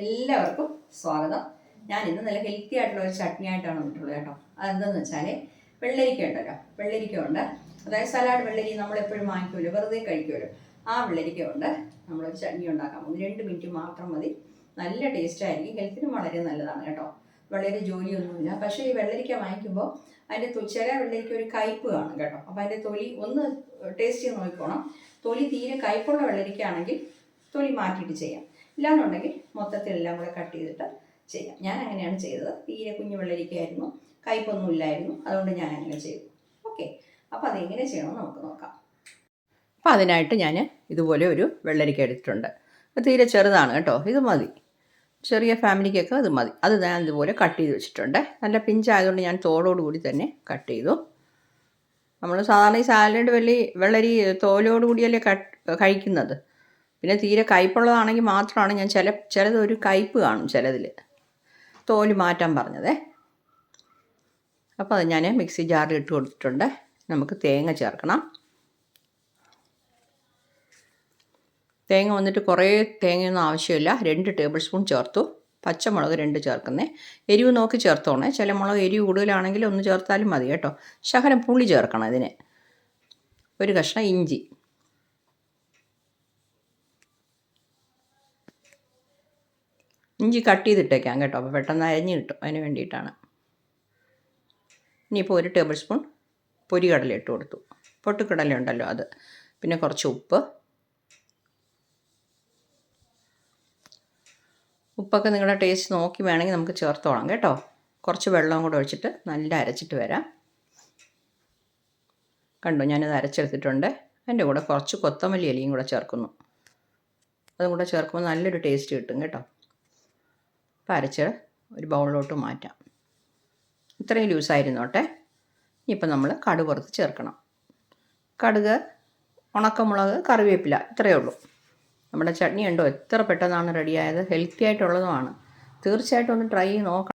എല്ലാവർക്കും സ്വാഗതം. ഞാൻ ഇന്ന് നല്ല ഹെൽത്തി ആയിട്ടുള്ള ഒരു ചട്നി ആയിട്ടാണ് വന്നിട്ടുള്ളത് കേട്ടോ. അതെന്താന്ന് വെച്ചാൽ വെള്ളരിക്ക ഉണ്ടല്ലോ. വെള്ളരിക്ക ഉണ്ട്. അതായത് സലാഡ് വെള്ളരി നമ്മൾ എപ്പോഴും വാങ്ങിക്കുമല്ലോ. വെറുതെ കഴിക്കുമല്ലോ. ആ വെള്ളരിക്ക കൊണ്ട് നമ്മളൊരു ചട്നി ഉണ്ടാക്കാം. ഒന്ന് രണ്ട് മിനിറ്റ് മാത്രം മതി. നല്ല ടേസ്റ്റ് ആയിരിക്കും. ഹെൽത്തിനും വളരെ നല്ലതാണ് കേട്ടോ. വളരെ ജോലിയൊന്നുമില്ല. പക്ഷേ ഈ വെള്ളരിക്ക വാങ്ങിക്കുമ്പോൾ അതിന്റെ ചില വെള്ളരിക്ക ഒരു കയ്പ് കാണും കേട്ടോ. അപ്പോൾ അതിന്റെ തൊലി ഒന്ന് ടേസ്റ്റ് ചെയ്ത് നോക്കിക്കോണം. തൊലി തീരെ കയ്പുള്ള വെള്ളരിക്ക ആണെങ്കിൽ തൊലി മാറ്റിയിട്ട് ചെയ്യാം. ഇല്ലാന്നുണ്ടെങ്കിൽ മൊത്തത്തിൽ എല്ലാം കൂടെ കട്ട് ചെയ്തിട്ട് ചെയ്യാം. ഞാൻ അങ്ങനെയാണ് ചെയ്തത്. തീരെ കുഞ്ഞു വെള്ളരിക്കായിരുന്നു കയ്പൊന്നും ഇല്ലായിരുന്നു. അതുകൊണ്ട് ഞാൻ അങ്ങനെ ചെയ്തു. ഓക്കെ അപ്പോൾ അതെങ്ങനെ ചെയ്യണമെന്ന് നമുക്ക് നോക്കാം. അപ്പോൾ അതിനായിട്ട് ഞാൻ ഇതുപോലെ ഒരു വെള്ളരിക്ക എടുത്തിട്ടുണ്ട്. അപ്പോൾ തീരെ ചെറുതാണ് കേട്ടോ. ഇത് മതി. ചെറിയ ഫാമിലിക്കൊക്കെ അത് മതി. അത് ഞാൻ ഇതുപോലെ കട്ട് ചെയ്ത് വെച്ചിട്ടുണ്ട്. നല്ല പിഞ്ചായതുകൊണ്ട് ഞാൻ തോടോടുകൂടി തന്നെ കട്ട് ചെയ്തു. നമ്മൾ സാധാരണ ഈ സാലഡ് വെള്ളി വെള്ളരി തോലോടുകൂടിയല്ലേ കട്ട് കഴിക്കുന്നത്. പിന്നെ തീരെ കയ്പുള്ളതാണെങ്കിൽ മാത്രമാണ് ഞാൻ ചില ചിലത് ഒരു കയ്പ് കാണും ചിലതിൽ തോൽ മാറ്റാൻ പറഞ്ഞതേ. അപ്പോൾ അത് ഞാൻ മിക്സി ജാറിൽ ഇട്ട് കൊടുത്തിട്ടുണ്ട്. നമുക്ക് തേങ്ങ ചേർക്കണം. തേങ്ങ വന്നിട്ട് കുറേ തേങ്ങയൊന്നും ആവശ്യമില്ല. രണ്ട് ടേബിൾ സ്പൂൺ ചേർത്തു. പച്ചമുളക് രണ്ട് ചേർക്കുന്നേ. എരിവ് നോക്കി ചേർത്തോണേ. ചില മുളക് എരിവ് കൂടുതലാണെങ്കിൽ ഒന്ന് ചേർത്താലും മതി കേട്ടോ. ശകലം പുളി ചേർക്കണം ഇതിന്. ഒരു കഷ്ണം ഇഞ്ചി. ഇഞ്ചി കട്ട് ചെയ്തിട്ടേക്കാം കേട്ടോ. അപ്പോൾ പെട്ടെന്ന് അരഞ്ഞ് കിട്ടും. അതിന് വേണ്ടിയിട്ടാണ്. ഇനിയിപ്പോൾ ഒരു ടേബിൾ സ്പൂൺ പൊരികടല ഇട്ട് കൊടുത്തു. പൊട്ടുകടല ഉണ്ടല്ലോ അത്. പിന്നെ കുറച്ച് ഉപ്പ്. ഉപ്പൊക്കെ നിങ്ങളുടെ ടേസ്റ്റ് നോക്കി വേണമെങ്കിൽ നമുക്ക് ചേർത്തോളാം കേട്ടോ. കുറച്ച് വെള്ളം കൂടെ ഒഴിച്ചിട്ട് നല്ല അരച്ചിട്ട് വരാം. കണ്ടോ ഞാനത് അരച്ചെടുത്തിട്ടുണ്ട്. അതിന്റെ കൂടെ കുറച്ച് കൊത്തമല്ലി ഇലയും കൂടെ ചേർക്കുന്നു. അതും കൂടെ ചേർക്കുമ്പോൾ നല്ലൊരു ടേസ്റ്റ് കിട്ടും കേട്ടോ. അപ്പോൾ അരച്ച് ഒരു ബൗളിലോട്ട് മാറ്റാം. ഇത്രയും ലൂസായിരുന്നോട്ടെ. ഇപ്പം നമ്മൾ കടുക് പുറത്ത് ചേർക്കണം. കടുക് ഉണക്കമുളക് കറിവേപ്പില ഇത്രയേ ഉള്ളൂ. നമ്മുടെ ചട്നി ഉണ്ടോ എത്ര പെട്ടെന്നാണ് റെഡിയായത്? ഹെൽത്തി ആയിട്ടുള്ളതുമാണ്. തീർച്ചയായിട്ടും ഒന്ന് ട്രൈ ചെയ്ത് നോക്കണം.